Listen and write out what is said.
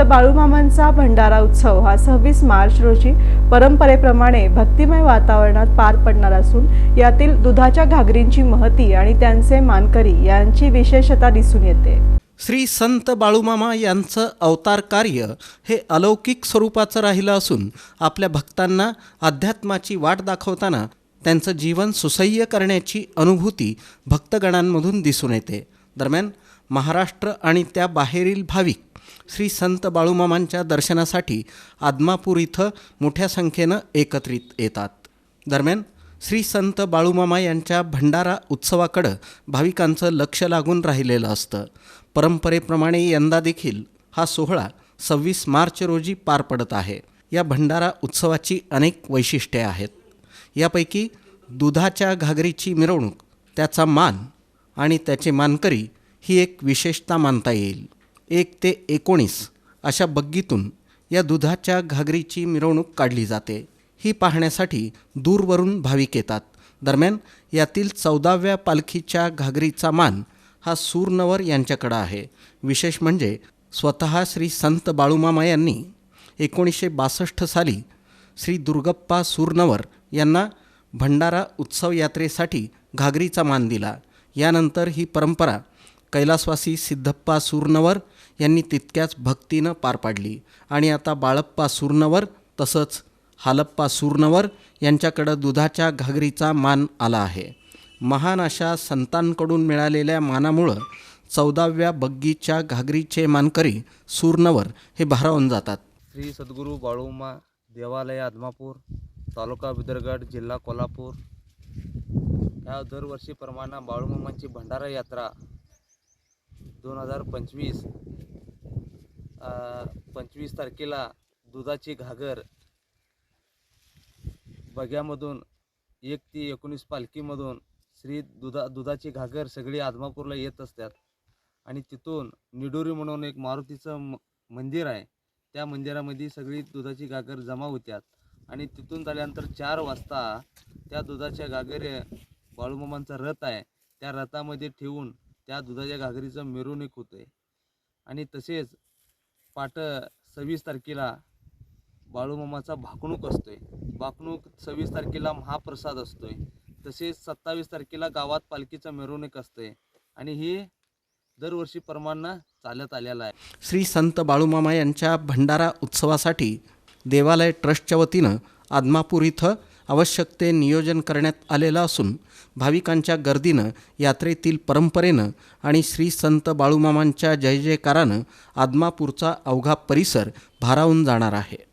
संत बाळूमामांचा भंडारा उत्सव हा सव्वीस मार्च रोजी परंपरेप्रमाणे भक्तिमय वातावरणात पार पडणार असून यातील दुधाच्या घागरींची महती आणि त्यांचे मानकरी यांची विशेषता दिसून येते. श्री संत बाळूमामा यांचं अवतार कार्य हे अलौकिक स्वरूपाचं राहिलं असून आपल्या भक्तांना अध्यात्माची वाट दाखवताना त्यांचं जीवन सुसह्य करण्याची अनुभूती भक्तगणांमधून दिसून येते. दरम्यान महाराष्ट्र आणि त्या बाहेरील भाविक श्री संत बाळूमामांच्या दर्शनासाठी आदमापूर इथं मोठ्या संख्येनं एकत्रित येतात. दरम्यान श्री संत बाळूमामा यांच्या भंडारा उत्सवाकडं भाविकांचं लक्ष लागून राहिलेलं असतं. परंपरेप्रमाणे यंदा देखील हा सोहळा सव्वीस मार्च रोजी पार पडत आहे. या भंडारा उत्सवाची अनेक वैशिष्ट्ये आहेत. यापैकी दुधाच्या घागरीची मिरवणूक त्याचा मान आणि त्याचे मानकरी ही एक विशेषता मानता येईल. एक ते एकोणीस अशा बग्गीतून या दुधाच्या घागरीची मिरवणूक काढली जाते. ही पाहण्यासाठी दूरवरून भाविक येतात. दरम्यान यातील चौदाव्या पालखीच्या घागरीचा मान हा सूरनवर यांच्याकडं आहे. विशेष म्हणजे स्वतः श्री संत बाळूमामा यांनी एकोणीसशे बासष्ट साली श्री दुर्गप्पा सूरनवर यांना भंडारा उत्सव यात्रेसाठी घागरीचा मान दिला. यानंतर ही परंपरा कैलासवासी सिद्धप्पा सूरनवर यांनी तितक्याच भक्तीनं पार पाडली. आणि आता बाळप्पा सूरनवर तसंच हालप्पा सूरनवर यांच्याकडं दुधाच्या घागरीचा मान आला आहे. महान अशा संतांकडून मिळालेल्या मानामुळं चौदाव्या बग्गीच्या घागरीचे मानकरी सूरनवर हे भारावून जातात. श्री सद्गुरू बाळूमा देवालय आदमापूर तालुका बिदरगड जिल्हा कोल्हापूर. ह्या दरवर्षीप्रमाणे बाळूमामांची भंडारा यात्रा दोन हजार पंचवीस पंचवीस तारखेला दुधाची घागर. बग्यामधून एक ते एकोणीस पालखीमधून श्री दुधा दुधाची घागर सगळी आदमापूरला येत असतात. आणि तिथून निडोरी म्हणून एक मारुतीचं म मंदिर आहे. त्या मंदिरामध्ये सगळी दुधाची घागर जमा होत्यात. आणि तिथून झाल्यानंतर चार वाजता त्या दुधाच्या घागर बाळूमामांचा रथ आहे. त्या रथामध्ये ठेवून त्या दुधाच्या घागरीचं मिरवणूक होते आणि तसेच पाट सव्वीस तारखेला बाळूमामाचा भाकणूक असतोय. भाकणूक सव्वीस तारखेला महाप्रसाद असतोय. तसेच सत्तावीस तारखेला गावात पालखीचं मिरवणूक असते आणि ही दरवर्षीप्रमाणे चालत आलेलं आहे. श्री संत बाळूमामा यांच्या भंडारा उत्सवासाठी देवालय ट्रस्टच्या वतीनं आदमापूर इथं आवश्यक ते नियोजन करण्यात आलेलं असून भाविकांच्या गर्दीनं यात्रेतील परंपरेनं आणि श्री संत बाळूमामांच्या जय जयकारानं आदमापूरचा अवघा परिसर भारावून जाणार आहे.